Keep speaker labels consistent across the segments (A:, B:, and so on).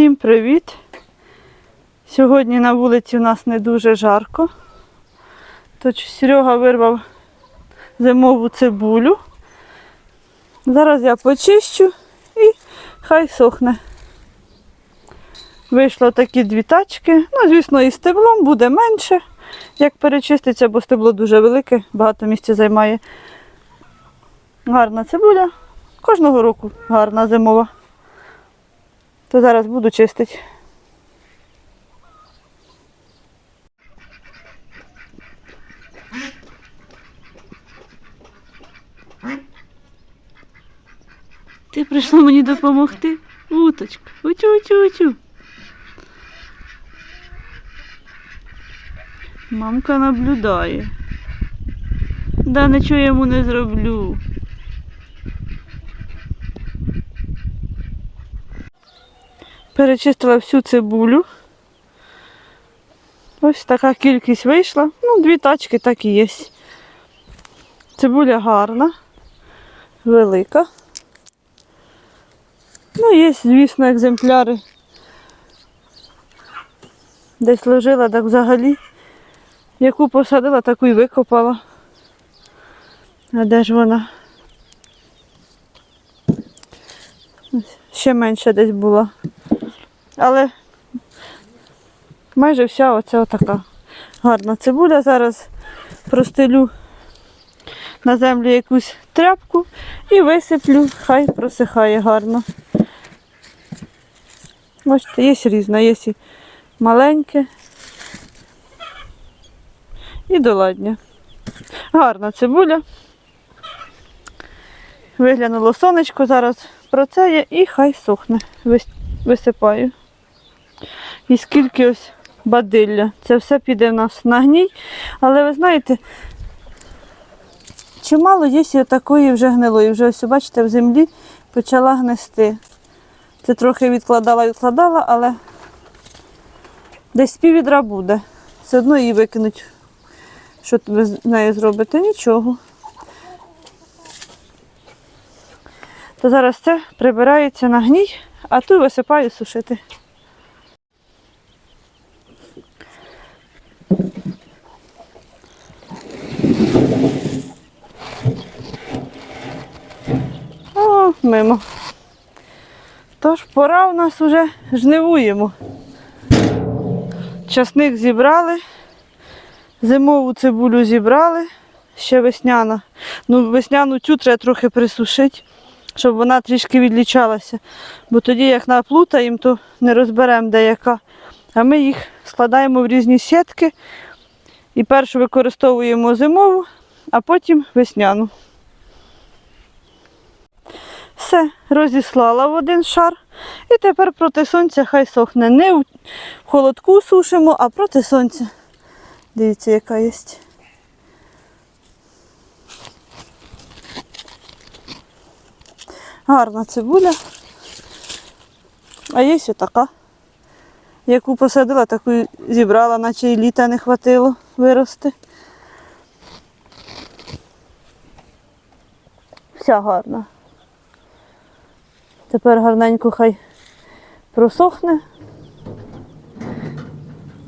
A: Всім привіт! Сьогодні на вулиці у нас не дуже жарко. Тож Серега вирвав зимову цибулю. Зараз я почищу і хай сохне. Вийшло такі дві тачки. Ну, звісно, і стеблом буде менше, як перечиститься, бо стебло дуже велике, багато місця займає. Гарна цибуля. Кожного року гарна зимова. То зараз буду чистити. Ти прийшла мені допомогти? Уточка. Утю-утю-утю. Мамка наблюдає. Да, нічого йому не зроблю. Перечистила всю цибулю. Ось така кількість вийшла. Ну, дві тачки так і є. Цибуля гарна, велика. Ну, є, звісно, екземпляри. Десь лежила, так взагалі. Яку посадила, таку і викопала. А де ж вона? Ще менше десь була. Але майже вся оця така гарна цибуля. Зараз простелю на землю якусь тряпку і висиплю, хай просихає гарно. Бачите, є різна, є і маленьке і доладня. Гарна цибуля. Виглянуло сонечко, зараз про це є і хай сохне. Висипаю. І скільки ось бадилля. Це все піде в нас на гній. Але ви знаєте, чимало є і такої вже гнилої. Вже ось, бачите, в землі почала гнести. Це трохи відкладала, відкладала, але десь піввідра буде. Все одно її викинуть. Що ви з нею зробите? Нічого. То зараз це прибирається на гній, а ту висипаю сушити. О, мимо. Тож пора у нас вже жнивуємо. Часник зібрали, зимову цибулю зібрали, ще весняна. Ну, весняну цю треба трохи присушити, щоб вона трішки відлічалася. Бо тоді, як наплутаємо, то не розберемо деяка. А ми їх складаємо в різні сітки і першу використовуємо зимову, а потім весняну. Все, розіслала в один шар. І тепер проти сонця хай сохне. Не в холодку сушимо, а проти сонця. Дивіться, яка є. Гарна цибуля. А є ось така. Яку посадила, таку зібрала, наче і літа не хватило вирости. Вся гарна. Тепер гарненько хай просохне.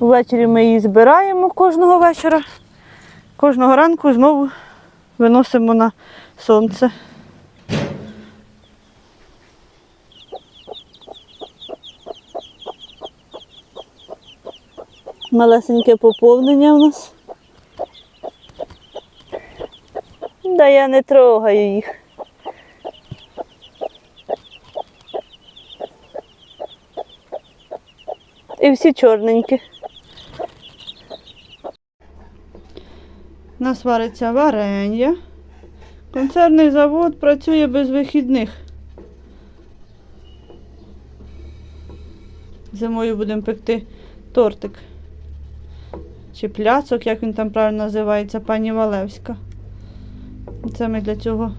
A: Ввечері ми її збираємо кожного вечора. Кожного ранку знову виносимо на сонце. Малесеньке поповнення у нас. Да я не трогаю їх. І всі чорненькі. У нас вариться варення. Концерний завод працює без вихідних. Зимою будемо пекти тортик. Чи пляцок, як він там правильно називається, пані Валевська. Це ми для цього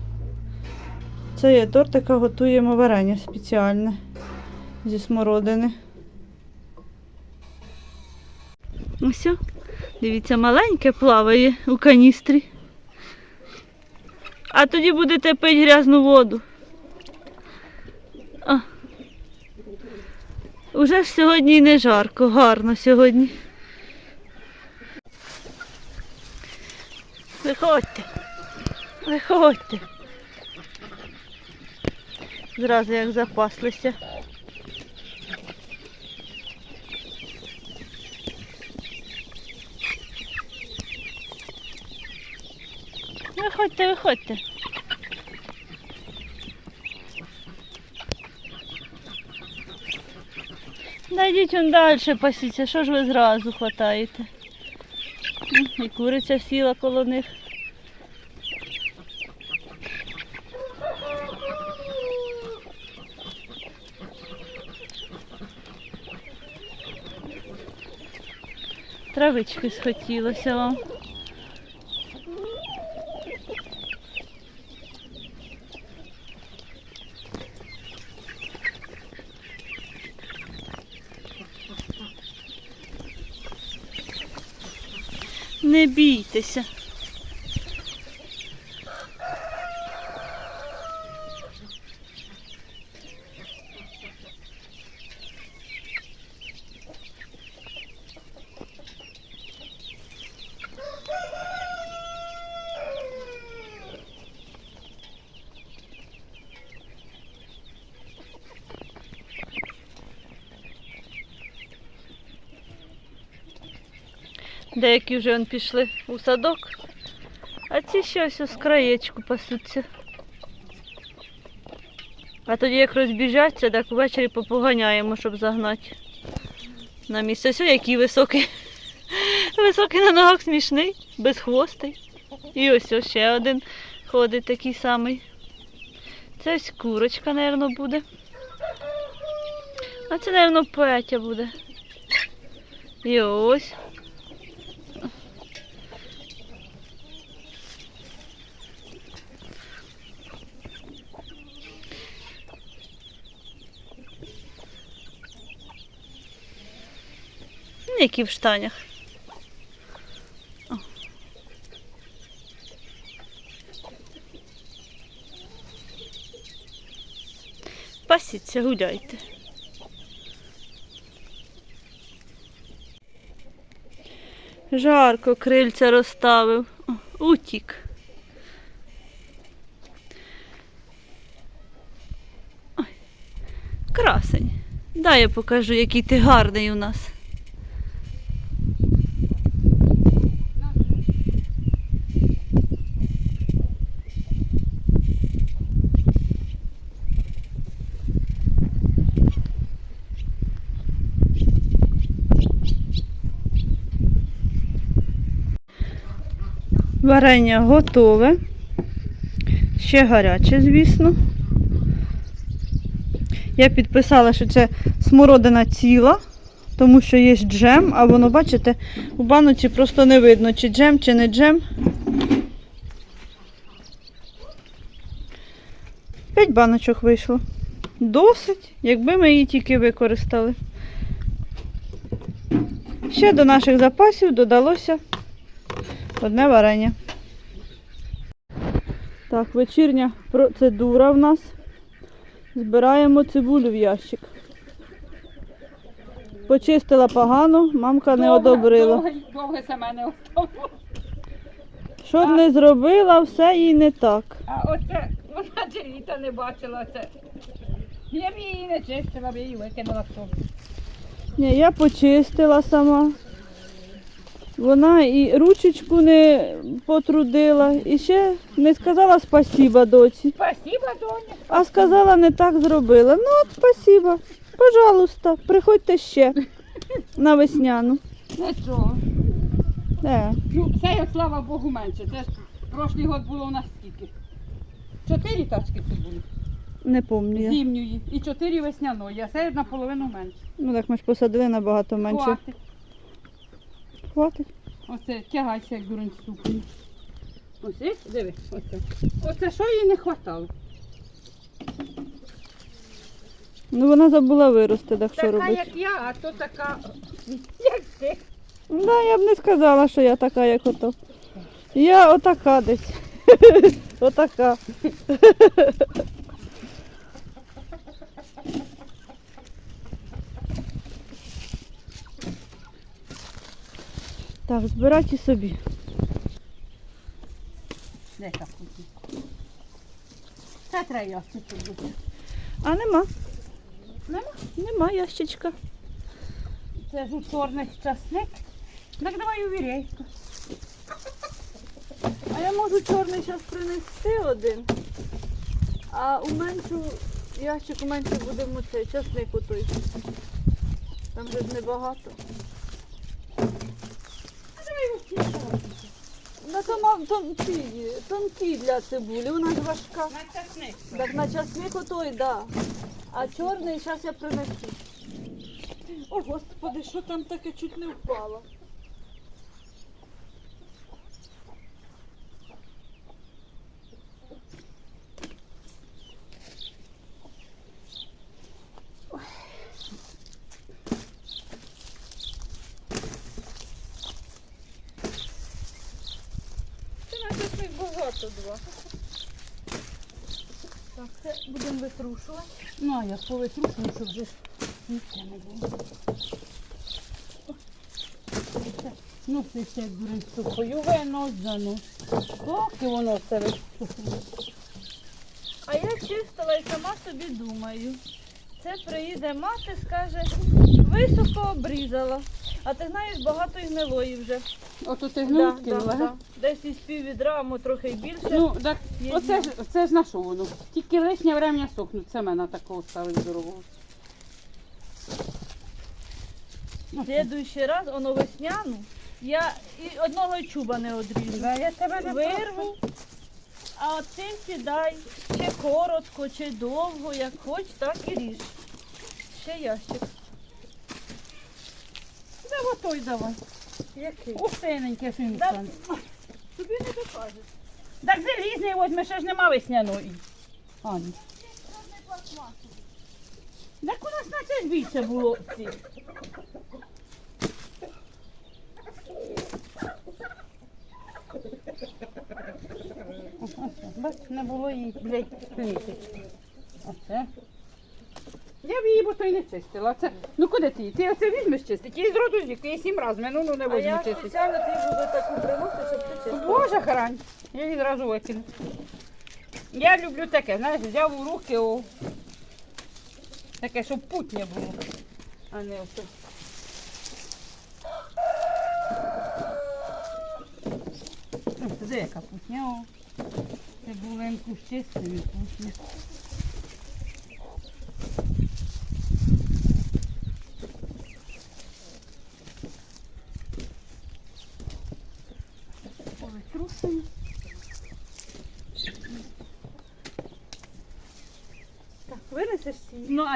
A: цієї тортика готуємо варення спеціальне зі смородини. Ось, дивіться, маленьке плаває у каністрі. А тоді будете пити грязну воду. А. Уже ж сьогодні не жарко, гарно сьогодні. Виходьте. Виходьте. Зразу як запаслися. Виходьте, виходьте. Найдіть он далі пасіться, що ж ви зразу хватаєте? І куриця сіла коло них. Травички схотілося вам. Не бійтеся. Деякі вже он пішли у садок, а ці ще ось з краєчку пасуться. А тоді як розбіжаться, так ввечері попоганяємо, щоб загнати на місце. Ось який високий. Високий на ногах смішний, без хвостей. І ось ось ще один ходить такий самий. Це ось курочка, мабуть, буде. А це, мабуть, Петя буде. І ось. Які в штанях. Пасіться, гуляйте. Жарко крильця розставив. Утік. Ой, красень. Дай я покажу, який ти гарний у нас. Варення готове. Ще гаряче, звісно. Я підписала, що це смородина ціла, тому що є джем, а воно, бачите, у баночці просто не видно, чи джем, чи не джем. П'ять баночок вийшло. Досить, якби ми її тільки використали. Ще до наших запасів додалося одне варення. Так, вечірня процедура в нас. Збираємо цибулю в ящик. Почистила погано, мамка не одобрила.
B: Довге, довге це мене.
A: Що б не зробила, все їй не так.
B: А оце, вона джеріта не бачила це. Я б її не чистила, б її викинула в тому.
A: Ні, я почистила сама. Вона і ручечку не потрудила, і ще не сказала спасіба доці.
B: Спасибо, доня.
A: А сказала, не так зробила. Ну от спасіба. Пожалуйста, приходьте ще на весняну.
B: Нічого.
A: Е,
B: Ну, це, слава Богу, менше. Це ж прошлий год було у нас скільки? Чотири тачки це були.
A: не пам'ятаю.
B: Зимньої і чотири весняної, а це наполовину менше.
A: Ну так ми ж посадили набагато менше.
B: Хватить.
A: Хватить.
B: Оце тягайся, як дурень ступені. Ось, є? диви, оце. Оце що їй не хватало?
A: Ну вона забула вирости, так що
B: така,
A: робити.
B: як я, а то така, як ти.
A: Да, я б не сказала, що я така, як ото. Я отака десь. отака. Так, збирати і собі.
B: Де так куди? Це треба ящичок бути.
A: А нема.
B: Нема?
A: Нема ящичка.
B: Це ж у чорний часник. Так давай увіряй.
A: А я можу чорний зараз принести один. А у меншу ящик у менше будемо цей часник у той. Там же ж небагато. Тома- тонкі, тонкі для цибулі, вона ж важка.
B: На часник.
A: Так на часник отой, да. А чорний зараз я принесу. О, господи, що там таке чуть не впало. Ой. Це на часник багато два. Так, це будемо.
B: Ну, а я повитру, тому що вже ніхто не було. Ну, це ще як дурень сухою вино зану. Поки воно це висухне.
A: А я чистила і сама собі думаю. Це приїде мати, скаже, високо обрізала. А ти знаєш, багато й гнилої вже.
B: Ото ти
A: Да,
B: гнув
A: да,
B: кинула,
A: да.
B: га?
A: Десь із пів відра, або трохи й більше.
B: Ну, так,
A: Є
B: оце ж, оце ж на що воно? Тільки лишнє врем'я сохнуть. Це мене такого ставить здорового.
A: Слідуючий раз, воно весняну, я і одного й чуба не одріжу.
B: Да, я тебе не
A: Вирву, а от ти сідай, чи коротко, чи довго, як хоч, так і ріж. Ще ящик.
B: Давай той давай.
A: Який?
B: Усиненьке
A: Да, тобі не докажеш.
B: Так залізний возьме, ще ж нема весняної. Ані. Так у нас наче ж більше було цих. Бач, не було її, блядь, пліти. Оце. Я б її бо то й не чистила. Це... Ну куди ти? її? Ти оце візьмеш чистити? Я з роду зіку, я сім разів минулу не
A: А
B: возьму
A: я
B: чистити.
A: спеціально тобі буду таку приносити, щоб ти чистила.
B: Боже хрань, я її зразу викину. Я люблю таке, знаєш, взяв у руки о, таке, щоб путнє було, а не ото. Ну, Де яка путня? О. Цибуленьку з чистою путню.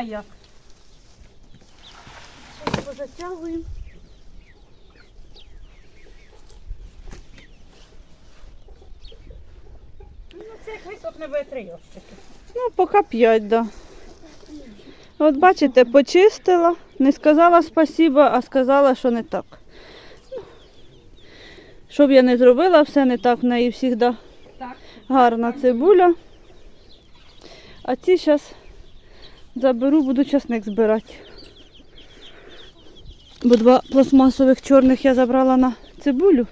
A: Ці,
B: Ну а як?
A: позатягуємо.
B: Ну це як висохне буде три йощики.
A: Ну, поки п'ять, да. От бачите, почистила, не сказала спасіба, а сказала, що не так. Ну, Що б я не зробила, все не так, в неї завжди гарна цибуля. А ці зараз заберу, буду часник збирати. Бо два пластмасових чорних я забрала на цибулю,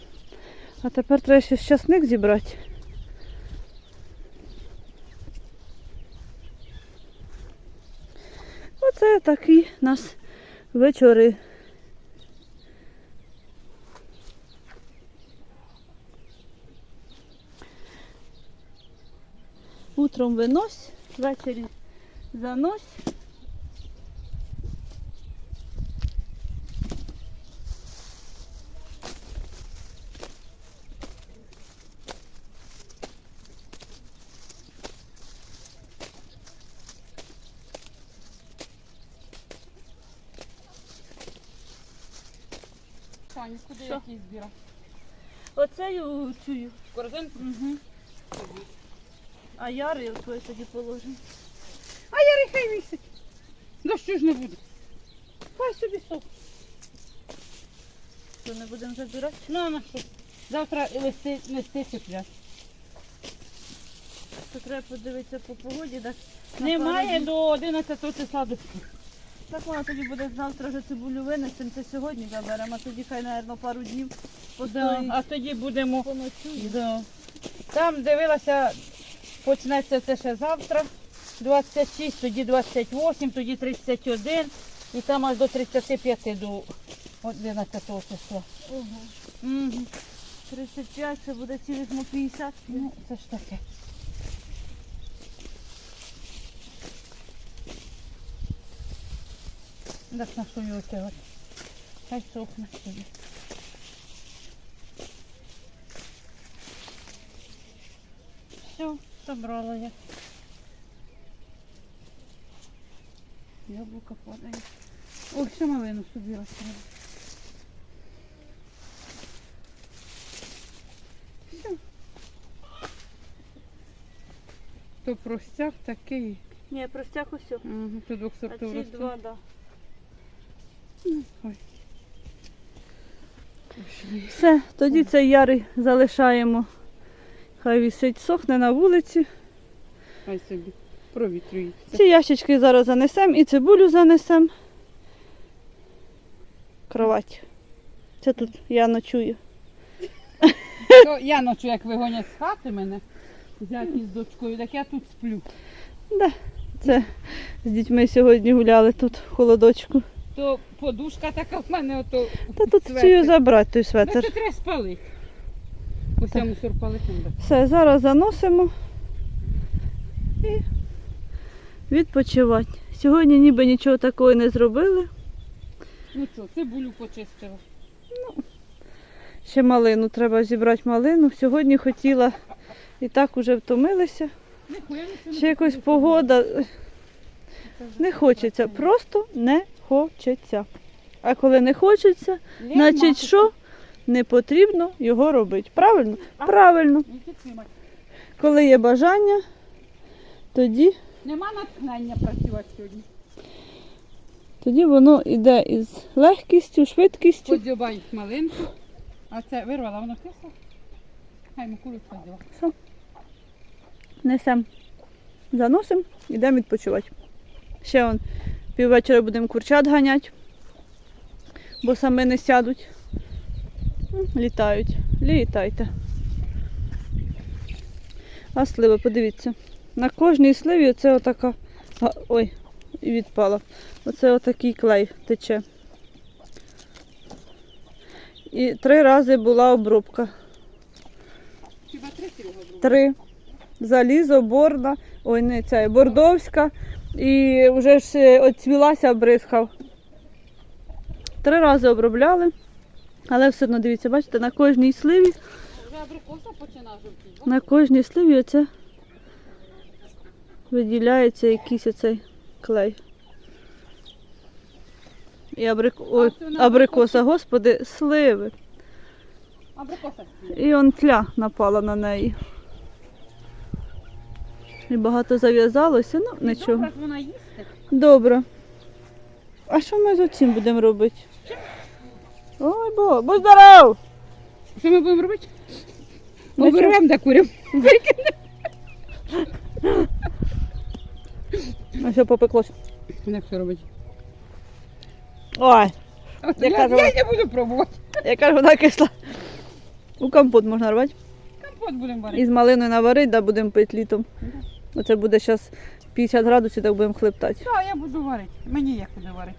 A: а тепер треба ще часник зібрати. Оце такі нас вечори. Утром винось, ввечері занось.
B: Саня, куди
A: Що?
B: який збирав?
A: Оцею цю.
B: Корзинку?
A: Угу. А яри оцю тоді положимо.
B: А я хай висить. Дощу ж не буде. Хай собі сок.
A: Що не будемо забирати?
B: Ну, на що? Завтра листи, нести цеплять.
A: То треба подивитися по погоді, так? на
B: Немає
A: пару
B: до 11 числа дощу.
A: Так вона тоді буде завтра вже цибулю винесемо, це сьогодні заберемо, а тоді хай, мабуть, пару днів
B: Да.
A: постоїть.
B: А тоді будемо.
A: Поночує.
B: Да. Там дивилася, почнеться це ще завтра. 26, тоді 28, тоді 31 і там аж до 35 до 11 числа.
A: Ого.
B: Угу.
A: 35, це буде цілих ну, 50.
B: Ну, це ж таке. Так на що його тягати? Хай сохне собі. Все, собрала я. Яблука падає. Ой, ще малину собі треба. Все. То простяг такий.
A: Ні, простяг усе.
B: Угу, то двох
A: А
B: сортів
A: ці
B: ростуть.
A: два, да.
B: Ой.
A: Все, тоді цей ярий залишаємо. Хай висить, сохне на вулиці.
B: Хай собі провітрюється.
A: Ці ящички зараз занесемо і цибулю занесемо. Кровать. Це тут я ночую.
B: То я ночу, як вигонять з хати мене, зяті з дочкою, так я тут сплю.
A: Це з дітьми сьогодні гуляли тут в холодочку.
B: То подушка така в мене, ото
A: Та тут
B: светр.
A: цю забрати той
B: Ну,
A: светр.
B: то треба спалити. Ось я мусор палити.
A: Все, зараз заносимо і відпочивати. Сьогодні ніби нічого такого не зробили.
B: Ну що, цибулю почистила.
A: Ще малину треба зібрати малину. Сьогодні хотіла і так уже втомилися. Ще якось погода. Не хочеться, просто не хочеться. А коли не хочеться, значить що? Не потрібно його робити. Правильно? Правильно. Коли є бажання, тоді,
B: Нема натхнення працювати сьогодні.
A: тоді воно йде із легкістю, швидкістю.
B: Подзюбай малинку. А це вирвала, воно кисло. Хай мукулю подзюба.
A: Несемо, заносимо, йдемо відпочивати. Ще он піввечора будемо курчат ганяти, бо саме не сядуть. Літають. Літайте. А сливи, подивіться. На кожній сливі оце отака. Ой, і відпала. Оце отакий клей тече. І три рази була обробка.
B: Хіба три?
A: Три. Залізо, борда, ой, не ця, бордовська. І вже ж е, оцвілася, бризхав. Три рази обробляли. Але все одно дивіться, бачите, на кожній сливі,
B: Вже починає
A: на кожній сливі оце виділяється якийсь оцей клей. І абрик... Ой, абрикоса, господи, сливи.
B: Абрикоса.
A: І он тля напала на неї. І багато зав'язалося, ну нічого.
B: Добре, вона їсти.
A: Добре. А що ми з оцим будемо робити? Ой, бо, будь здоров!
B: Що ми будемо робити? Ми вирвемо да куримо.
A: А що попеклося?
B: Як все робить?
A: Ой,
B: От
A: Я
B: Я,
A: кажу-
B: я не буду пробувати.
A: яка ж вона кисла. У компот можна рвати.
B: Компот будемо варити.
A: Із малиною наварити, да будемо пити літом. Оце буде зараз 50 градусів, так будемо хлептати.
B: Так, я буду варити. Мені як буде варити.